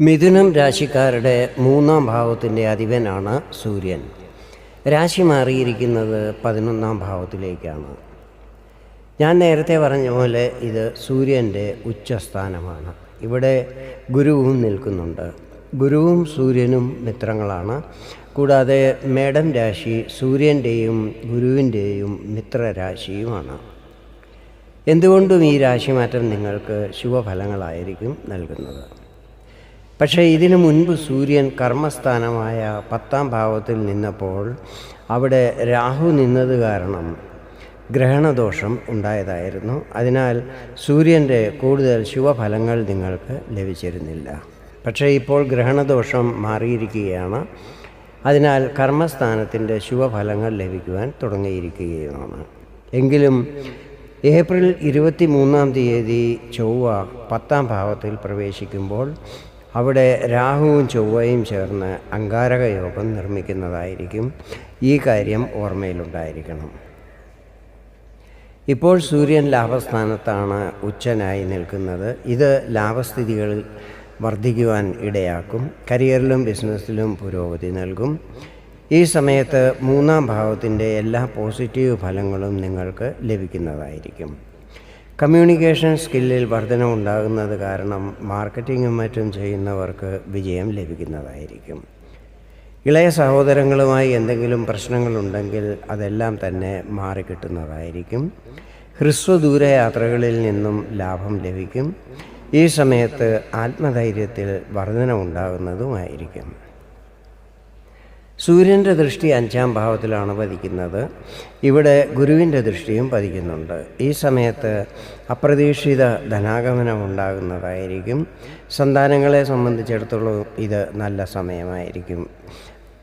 മിഥുനം രാശിക്കാരുടെ മൂന്നാം ഭാവത്തിന്റെ അധിപനാണ് സൂര്യൻ. രാശി മാറിയിരിക്കുന്നത് പതിനൊന്നാം ഭാവത്തിലേക്കാണ്. ഞാൻ നേരത്തെ പറഞ്ഞ പോലെ ഇത് സൂര്യന്റെ ഉച്ചസ്ഥാനമാണ്. ഇവിടെ ഗുരുവും നിൽക്കുന്നുണ്ട്. ഗുരുവും സൂര്യനും മിത്രങ്ങളാണ്. കൂടാതെ മേടം രാശി സൂര്യന്റെയും ഗുരുവിന്റെയും മിത്രരാശിയുമാണ് എന്തുകൊണ്ടും ഈ രാശിമാറ്റം നിങ്ങൾക്ക് ശുഭഫലങ്ങളായിരിക്കും നൽകുന്നത്. പക്ഷേ ഇതിനു മുൻപ് സൂര്യൻ കർമ്മസ്ഥാനമായ പത്താം ഭാവത്തിൽ നിന്നപ്പോൾ അവിടെ രാഹു നിന്നത് കാരണം ഗ്രഹണദോഷം ഉണ്ടായതായിരുന്നു. അതിനാൽ സൂര്യന്റെ കൂടുതൽ ശുഭഫലങ്ങൾ നിങ്ങൾക്ക് ലഭിച്ചിരുന്നില്ല. പക്ഷേ ഇപ്പോൾ ഗ്രഹണദോഷം മാറിയിരിക്കുകയാണ്. അതിനാൽ കർമ്മസ്ഥാനത്തിന്റെ ശുഭഫലങ്ങൾ ലഭിക്കുവാൻ തുടങ്ങിയിരിക്കുകയാണ്. എങ്കിലും ഏപ്രിൽ ഇരുപത്തി മൂന്നാം തീയതി ചൊവ്വ പത്താം ഭാവത്തിൽ പ്രവേശിക്കുമ്പോൾ അവിടെ രാഹുവും ചൊവ്വയും ചേർന്ന് അങ്കാരക യോഗം നിർമ്മിക്കുന്നതായിരിക്കും ഈ കാര്യം ഓർമ്മയിലുണ്ടായിരിക്കണം. ഇപ്പോൾ സൂര്യൻ ലാഭസ്ഥാനത്താണ് ഉച്ചനായി നിൽക്കുന്നത്. ഇത് ലാഭസ്ഥിതികളിൽ വർദ്ധിക്കുവാൻ ഇടയാക്കും. കരിയറിലും ബിസിനസ്സിലും പുരോഗതി നൽകും. ഈ സമയത്ത് മൂന്നാം ഭാവത്തിന്റെ എല്ലാ പോസിറ്റീവ് ഫലങ്ങളും നിങ്ങൾക്ക് ലഭിക്കുന്നതായിരിക്കും. കമ്മ്യൂണിക്കേഷൻ സ്കില്ലിൽ വർധനമുണ്ടാകുന്നത് കാരണം മാർക്കറ്റിങ്ങും മറ്റും ചെയ്യുന്നവർക്ക് വിജയം ലഭിക്കുന്നതായിരിക്കും. ഇളയ സഹോദരങ്ങളുമായി എന്തെങ്കിലും പ്രശ്നങ്ങളുണ്ടെങ്കിൽ അതെല്ലാം തന്നെ മാറിക്കിട്ടുന്നതായിരിക്കും. ഹ്രസ്വദൂര യാത്രകളിൽ നിന്നും ലാഭം ലഭിക്കും. ഈ സമയത്ത് ആത്മധൈര്യത്തിൽ വർധന ഉണ്ടാകുന്നതുമായിരിക്കും സൂര്യന്റെ ദൃഷ്ടി അഞ്ചാം ഭാവത്തിലാണ് പതിക്കുന്നത്. ഇവിടെ ഗുരുവിന്റെ ദൃഷ്ടിയും പതിക്കുന്നുണ്ട്. ഈ സമയത്ത് അപ്രതീക്ഷിത ധനാഗമനം ഉണ്ടാകുന്നതായിരിക്കും. സന്താനങ്ങളെ സംബന്ധിച്ചിടത്തോളം ഇത് നല്ല സമയമായിരിക്കും.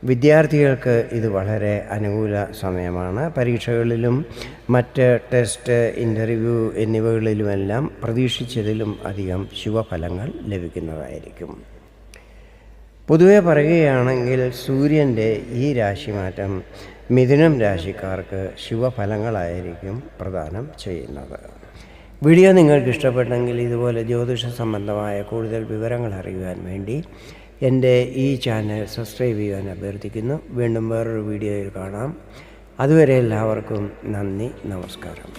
വിദ്യാർത്ഥികൾക്ക് ഇത് വളരെ അനുകൂല സമയമാണ്. പരീക്ഷകളിലും മറ്റ് ടെസ്റ്റ് ഇന്റർവ്യൂ എന്നിവകളിലുമെല്ലാം പ്രതീക്ഷിച്ചതിലും അധികം ശുഭഫലങ്ങൾ ലഭിക്കുന്നതായിരിക്കും. പൊതുവെ പറയുകയാണെങ്കിൽ സൂര്യന്റെ ഈ രാശിമാറ്റം മിഥുനം രാശിക്കാർക്ക് ശുഭഫലങ്ങളായിരിക്കും പ്രദാനം ചെയ്യുന്നത്. വീഡിയോ നിങ്ങൾക്ക് ഇഷ്ടപ്പെട്ടെങ്കിൽ ഇതുപോലെ ജ്യോതിഷ സംബന്ധമായ കൂടുതൽ വിവരങ്ങൾ അറിയുവാൻ വേണ്ടി എന്റെ ഈ ചാനൽ സബ്സ്ക്രൈബ് ചെയ്യാൻ അഭ്യർത്ഥിക്കുന്നു. വീണ്ടും വേറൊരു വീഡിയോയിൽ കാണാം. അതുവരെ എല്ലാവർക്കും നന്ദി നമസ്കാരം.